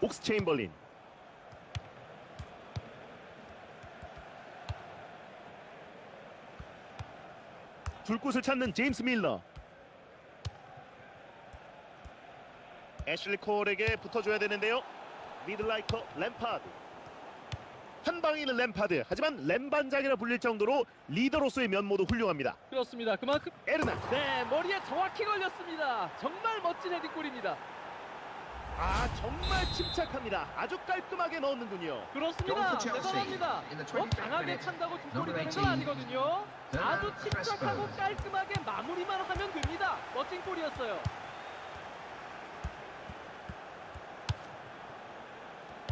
옥스 체인벌린. 줄 곳을 찾는 제임스 밀러. 애슐리 콜에게 붙어줘야 되는데요. 미들라이커 램파드. 한 방에 있는 램파드. 하지만 램반장이라 불릴 정도로 리더로서의 면모도 훌륭합니다. 그렇습니다. 그만큼 에르나. 네 머리에 정확히 걸렸습니다. 정말 멋진 헤딩골입니다. 아 정말 침착합니다 아주 깔끔하게 넣었는군요 그렇습니다. 대단합니다. 뭐 25th 강하게. 찬다고 두 골이 Number 되는 건 18, 아니거든요. 아주 침착하고. 깔끔하게 마무리만 하면 됩니다. 멋진 골이었어요.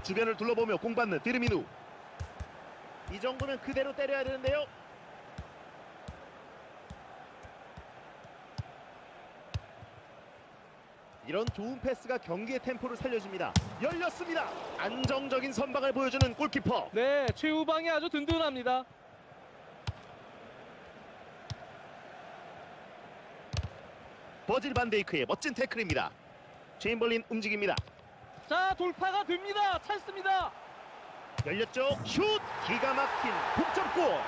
주변을 둘러보며 공 받는 디르미누 이 정도면 그대로 때려야 되는데요 이런 좋은 패스가 경기의 템포를 살려줍니다. 열렸습니다. 안정적인 선방을 보여주는 골키퍼. 네 최후방이 아주 든든합니다. 버질 반데이크의 멋진 태클입니다. 체인벌린 움직입니다. 자 돌파가 됩니다. 찬스입니다. 열렸죠? 슛! 기가 막힌 독점골